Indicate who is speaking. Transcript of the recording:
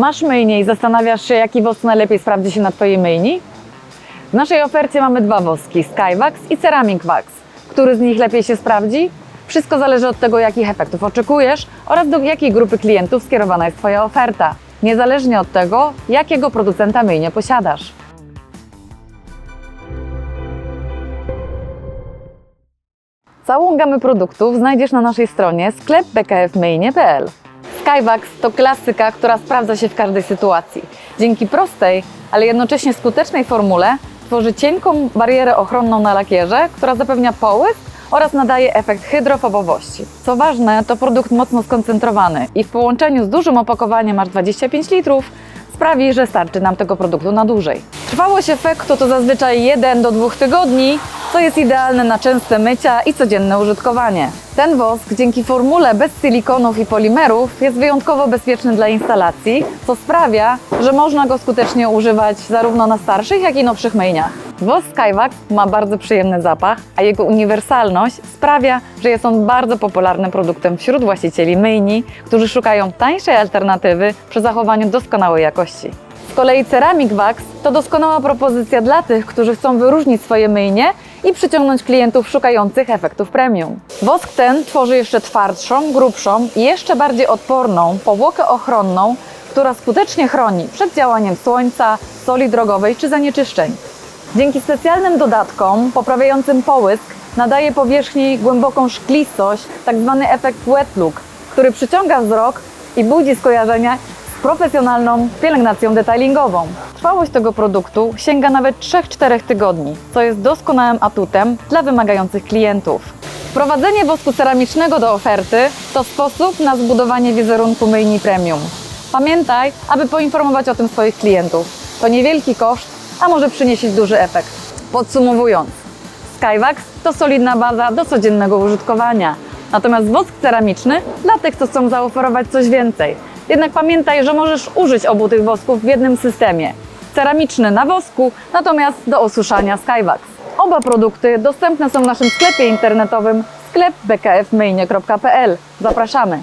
Speaker 1: Masz myjnię i zastanawiasz się, jaki wosk najlepiej sprawdzi się na Twojej myjni? W naszej ofercie mamy dwa woski, Skywax i Ceramic Wax. Który z nich lepiej się sprawdzi? Wszystko zależy od tego, jakich efektów oczekujesz oraz do jakiej grupy klientów skierowana jest Twoja oferta. Niezależnie od tego, jakiego producenta myjnie posiadasz. Całą gamę produktów znajdziesz na naszej stronie sklep bkfmyjnie.pl. Skywax to klasyka, która sprawdza się w każdej sytuacji. Dzięki prostej, ale jednocześnie skutecznej formule tworzy cienką barierę ochronną na lakierze, która zapewnia połysk oraz nadaje efekt hydrofobowości. Co ważne, to produkt mocno skoncentrowany i w połączeniu z dużym opakowaniem aż 25 litrów sprawi, że starczy nam tego produktu na dłużej. Trwałość efektu to zazwyczaj 1 do 2 tygodni, co jest idealne na częste mycia i codzienne użytkowanie. Ten wosk dzięki formule bez silikonów i polimerów jest wyjątkowo bezpieczny dla instalacji, co sprawia, że można go skutecznie używać zarówno na starszych, jak i nowszych myjniach. Wosk Skywax ma bardzo przyjemny zapach, a jego uniwersalność sprawia, że jest on bardzo popularnym produktem wśród właścicieli myjni, którzy szukają tańszej alternatywy przy zachowaniu doskonałej jakości. Z kolei Ceramic Wax to doskonała propozycja dla tych, którzy chcą wyróżnić swoje myjnie i przyciągnąć klientów szukających efektów premium. Wosk ten tworzy jeszcze twardszą, grubszą i jeszcze bardziej odporną powłokę ochronną, która skutecznie chroni przed działaniem słońca, soli drogowej czy zanieczyszczeń. Dzięki specjalnym dodatkom poprawiającym połysk nadaje powierzchni głęboką szklistość, tzw. efekt wet look, który przyciąga wzrok i budzi skojarzenia profesjonalną pielęgnacją detailingową. Trwałość tego produktu sięga nawet 3-4 tygodni, co jest doskonałym atutem dla wymagających klientów. Wprowadzenie wosku ceramicznego do oferty to sposób na zbudowanie wizerunku myjni premium. Pamiętaj, aby poinformować o tym swoich klientów. To niewielki koszt, a może przynieść duży efekt. Podsumowując, Skywax to solidna baza do codziennego użytkowania. Natomiast wosk ceramiczny dla tych, co chcą zaoferować coś więcej. Jednak pamiętaj, że możesz użyć obu tych wosków w jednym systemie. Ceramiczny na wosku, natomiast do osuszania Skywax. Oba produkty dostępne są w naszym sklepie internetowym sklep bkfmyjnie.pl. Zapraszamy!